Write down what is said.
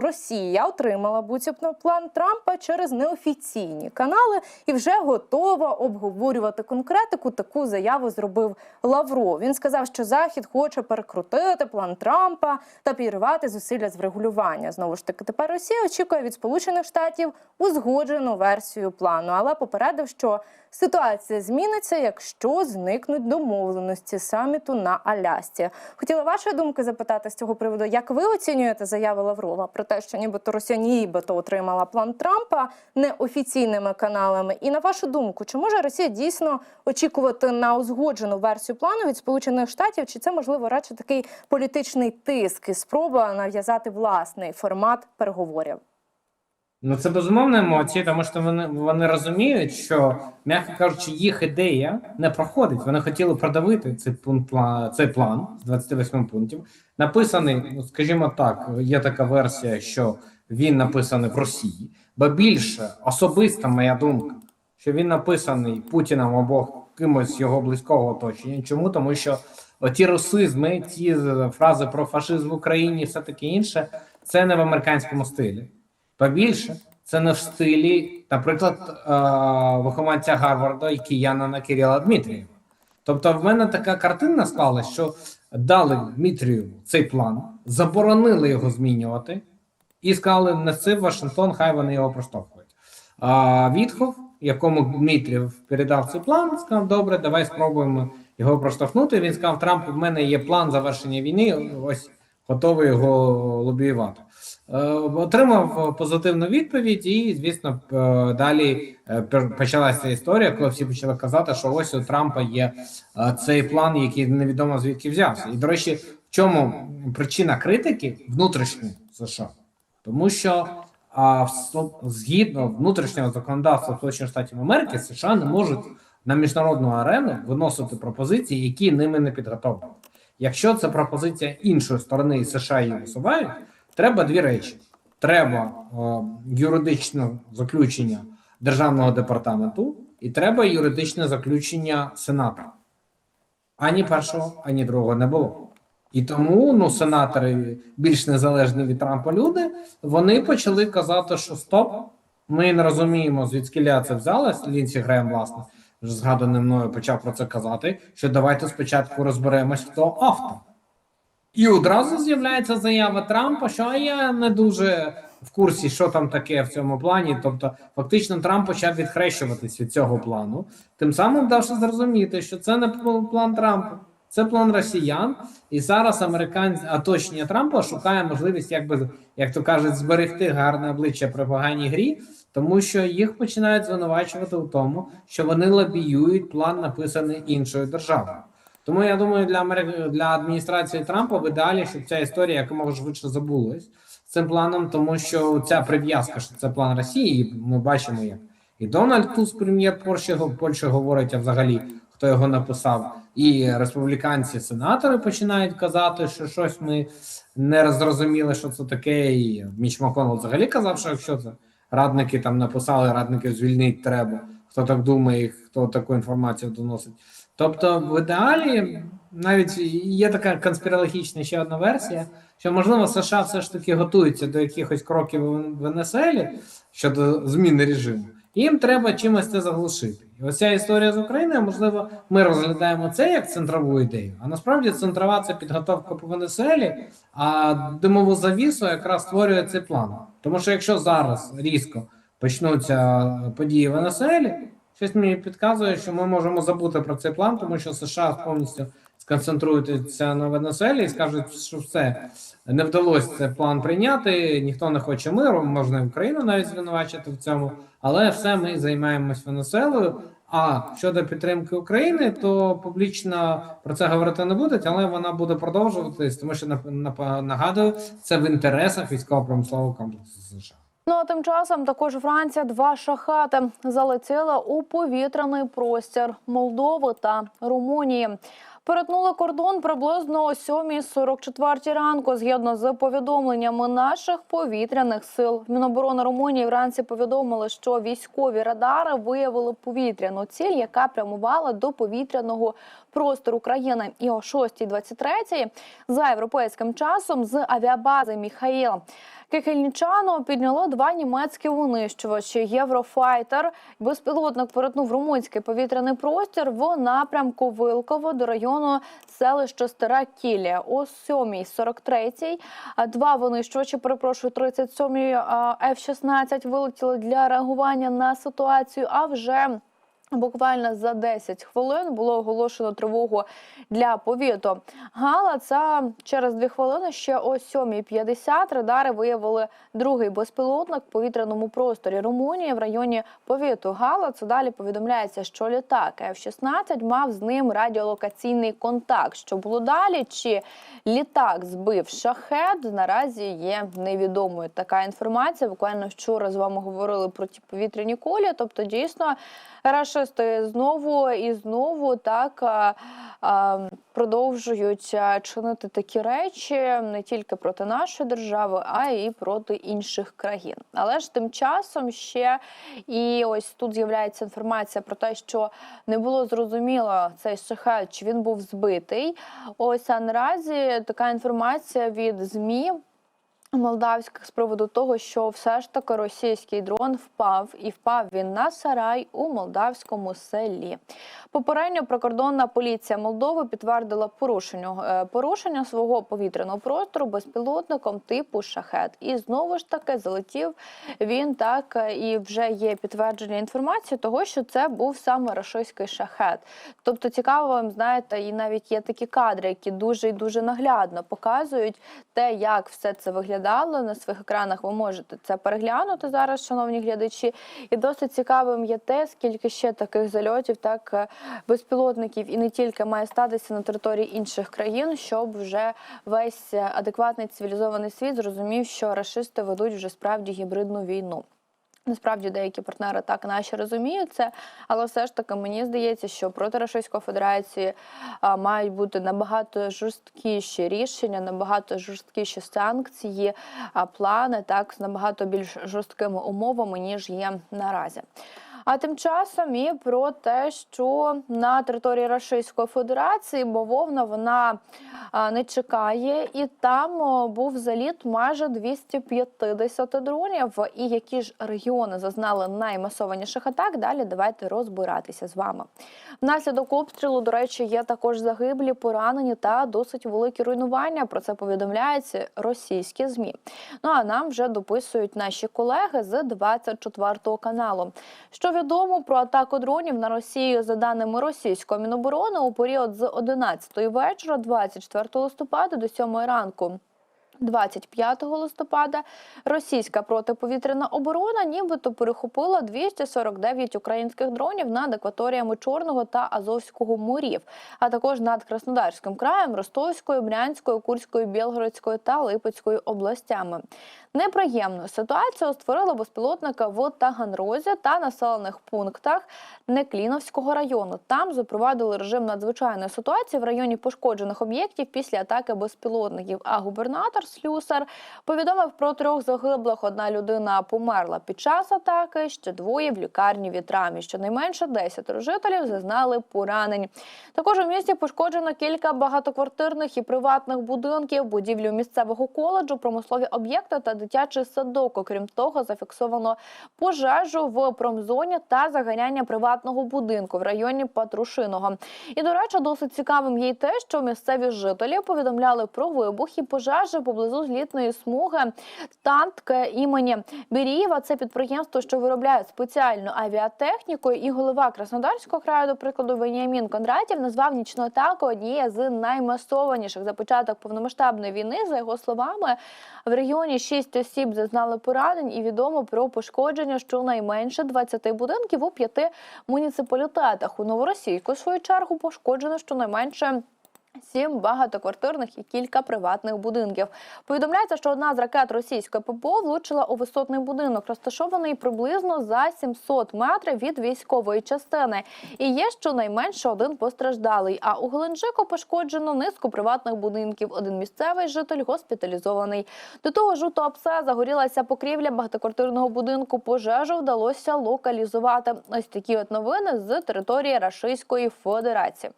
Росія отримала буцімто план Трампа через неофіційні канали і вже готова обговорювати конкретику. Таку заяву зробив Лавров. Він сказав, що Захід хоче перекрутити план Трампа та підривати зусилля з врегулювання. Знову ж таки, тепер Росія очікує від Сполучених Штатів узгоджену версію плану, але попередив, що ситуація зміниться, якщо зникнуть домовленості саміту на Алясці. Хотіла вашої думки запитати з цього приводу, як ви оцінюєте заяви Лаврова про те, що нібито Росія нібито отримала план Трампа неофіційними каналами? І на вашу думку, чи може Росія дійсно очікувати на узгоджену версію плану від Сполучених Штатів? Чи це можливо радше такий політичний тиск і спроба нав'язати власний формат переговорів? Ну, це безумовно емоції, тому що вони, вони розуміють, що, м'яко кажучи, їх ідея не проходить. Вони хотіли продавити цей пункт цей план з 28 пунктів. Написаний, ну скажімо так, є така версія, що він написаний в Росії, бо більше особиста моя думка, що він написаний Путіним або кимось його близького оточення. Чому? Тому що оті русизми, ті фрази про фашизм в Україні, все таке інше, це не в американському стилі. Побільше це не в стилі, наприклад, е, вихованця Гарварда і киянина Кирила Дмитрієва. Тобто, в мене така картина склалась, що дали Дмитрієву цей план, заборонили його змінювати, і сказали: неси в Вашингтон, хай вони його проштовхують. А Вітхов, якому Дмитрієв передав цей план, сказав: Добре, давай спробуємо його проштовхнути. Він сказав: Трамп, в мене є план завершення війни. Ось готовий його лобіювати. Е, Отримав позитивну відповідь, і звісно, е, далі е, почалася історія, коли всі почали казати, що ось у Трампа є е, цей план, який невідомо звідки взявся. І до речі, в чому причина критики внутрішньої США? Тому що а, згідно внутрішнього законодавства Сполучених Штатів Америки, США не можуть на міжнародну арену виносити пропозиції, які ними не підготовлені. Якщо це пропозиція іншої сторони і США її висувають, треба дві речі: треба е, юридичне заключення державного департаменту, і треба юридичне заключення Сенату. Ані першого, ані другого не було. І тому ну, сенатори більш незалежні від Трампа люди, вони почали казати, що стоп, ми не розуміємо, звідки це взялось. Лінсі Грем, власне, вже згаданий мною почав про це казати. Що давайте спочатку розберемось, хто автор. І одразу з'являється заява Трампа, що я не дуже в курсі, що там таке в цьому плані. Тобто, фактично, Трамп почав відхрещуватись від цього плану, тим самим давши зрозуміти, що це не план Трампа, це план росіян. І зараз американці оточення Трампа шукає можливість, як би як то кажуть, зберегти гарне обличчя при поганій грі, тому що їх починають звинувачувати у тому, що вони лобіюють план, написаний іншою державою. Тому я думаю, для Америки для адміністрації Трампа в ідеалі, щоб ця історія якомога швидше забулась цим планом, тому що ця прив'язка, що це план Росії, ми бачимо, як і Дональд Туск, прем'єр Польщі, Польщі говорить, а взагалі хто його написав, і республіканці, сенатори починають казати, що щось ми не зрозуміли, що це таке. І Міч Маконел взагалі казав, що якщо це радники там написали, радників звільнити треба. Хто так думає, і хто таку інформацію доносить. Тобто, в ідеалі навіть є така конспірологічна ще одна версія, що можливо США все ж таки готуються до якихось кроків в Венесуелі щодо зміни режиму. Їм треба чимось це заглушити. І оця історія з Україною, можливо, ми розглядаємо це як центрову ідею. А насправді центрова це підготовка по Венесуелі, а димову завісу якраз створює цей план. Тому що якщо зараз різко почнуться події в Венесуелі, Щось мені підказує, що ми можемо забути про цей план, тому що США повністю сконцентруються на Венесуелі і скажуть, що все не вдалося цей план прийняти. Ніхто не хоче миру, можна Україну навіть звинувачити в цьому, але все ми займаємось Венесуелою. А щодо підтримки України, то публічно про це говорити не будуть, але вона буде продовжуватись, тому що нагадую, це в інтересах військово-промислового комплексу США. Ну а тим часом також Франція два шахати залетіла у повітряний простір Молдови та Румунії. Перетнули кордон приблизно о 7.44 ранку. Згідно з повідомленнями наших повітряних сил, Міноборони Румунії вранці повідомили, що військові радари виявили повітряну ціль, яка прямувала до повітряного простору країни. І о 6.23 за європейським часом з авіабази Міхаїл Кихельнічану підняло два німецькі винищувачі. Єврофайтер безпілотник перетнув румунський повітряний простір в напрямку Вилково до району селища Стара Кілія. О 7.43 а два винищувачі, перепрошую, 37-ї а, F-16 вилетіли для реагування на ситуацію. А вже Буквально за 10 хвилин було оголошено тривогу для повіту. Гала це через 2 хвилини ще о 7.50 радари виявили другий безпілотник в повітряному просторі Румунії в районі повіту Гала. Це далі повідомляється, що літак F-16 мав з ним радіолокаційний контакт. Що було далі? Чи літак збив шахет? Наразі є невідомою така інформація. Буквально вчора з вами говорили про ті повітряні колі. Тобто, дійсно, рашисти знову і знову так продовжують чинити такі речі не тільки проти нашої держави, а й проти інших країн. Але ж тим часом ще і ось тут з'являється інформація про те, що не було зрозуміло цей шахет, чи він був збитий. Ось а наразі така інформація від ЗМІ. Молдавських з приводу того, що все ж таки російський дрон впав, і впав він на сарай у молдавському селі. Попередньо прикордонна поліція Молдови підтвердила порушення е, порушення свого повітряного простору безпілотником типу шахет. І знову ж таки залетів він так е, і вже є підтвердження інформації того, що це був саме рашистський шахет. Тобто цікаво знаєте, і навіть є такі кадри, які дуже і дуже наглядно показують те, як все це виглядало на своїх екранах. Ви можете це переглянути зараз, шановні глядачі. І досить цікавим є те, скільки ще таких зальотів, так е, безпілотників і не тільки має статися на території інших країн, щоб вже весь е, адекватний цивілізований світ зрозумів, що рашисти ведуть вже справді гібридну війну. Насправді деякі партнери так наші розуміють це, але все ж таки мені здається, що проти Російської Федерації а, мають бути набагато жорсткіші рішення, набагато жорсткіші санкції, а плани так з набагато більш жорсткими умовами ніж є наразі. А тим часом і про те, що на території Російської Федерації бавовна вона не чекає, і там був заліт майже 250 дронів. І які ж регіони зазнали наймасованіших атак? Далі давайте розбиратися з вами. Внаслідок обстрілу, до речі, є також загиблі, поранені та досить великі руйнування. Про це повідомляються російські змі. Ну а нам вже дописують наші колеги з 24 каналу. Що відомо про атаку дронів на Росію за даними російського міноборони у період з 11 вечора, 24 листопада до 7 ранку. 25 листопада російська протиповітряна оборона нібито перехопила 249 українських дронів над акваторіями Чорного та Азовського морів, а також над Краснодарським краєм, Ростовською, Брянською, Курською, Білгородською та Липецькою областями. Неприємну ситуацію створили безпілотника в Таганрозі та населених пунктах Некліновського району. Там запровадили режим надзвичайної ситуації в районі пошкоджених об'єктів після атаки безпілотників. А губернатор Слюсар повідомив про трьох загиблих. Одна людина померла під час атаки, ще двоє в лікарні вітрами. Щонайменше 10 жителів зазнали поранень. Також у місті пошкоджено кілька багатоквартирних і приватних будинків, будівлю місцевого коледжу, промислові об'єкти та дитячий садок. Окрім того, зафіксовано пожежу в промзоні та заганяння приватного будинку в районі Патрушиного. І до речі, досить цікавим є й те, що місцеві жителі повідомляли про вибух і пожежі поблизу злітної смуги Тантке імені Бірієва. Це підприємство, що виробляє спеціальну авіатехніку. І голова Краснодарського краю, до прикладу, Веніамін Кондратів назвав нічну атаку однією з наймасованіших за початок повномасштабної війни. За його словами, в регіоні шість осіб зазнали поранень, і відомо про пошкодження щонайменше 20 будинків у п'яти муніципалітетах. У Новоросійську, в свою чергу, пошкоджено щонайменше. Сім багатоквартирних і кілька приватних будинків. Повідомляється, що одна з ракет російської ППО влучила у висотний будинок, розташований приблизно за 700 метрів від військової частини. І є щонайменше один постраждалий. А у Геленджику пошкоджено низку приватних будинків. Один місцевий житель госпіталізований. До того ж, у загорілася покрівля багатоквартирного будинку. Пожежу вдалося локалізувати. Ось такі от новини з території Рашистської Федерації.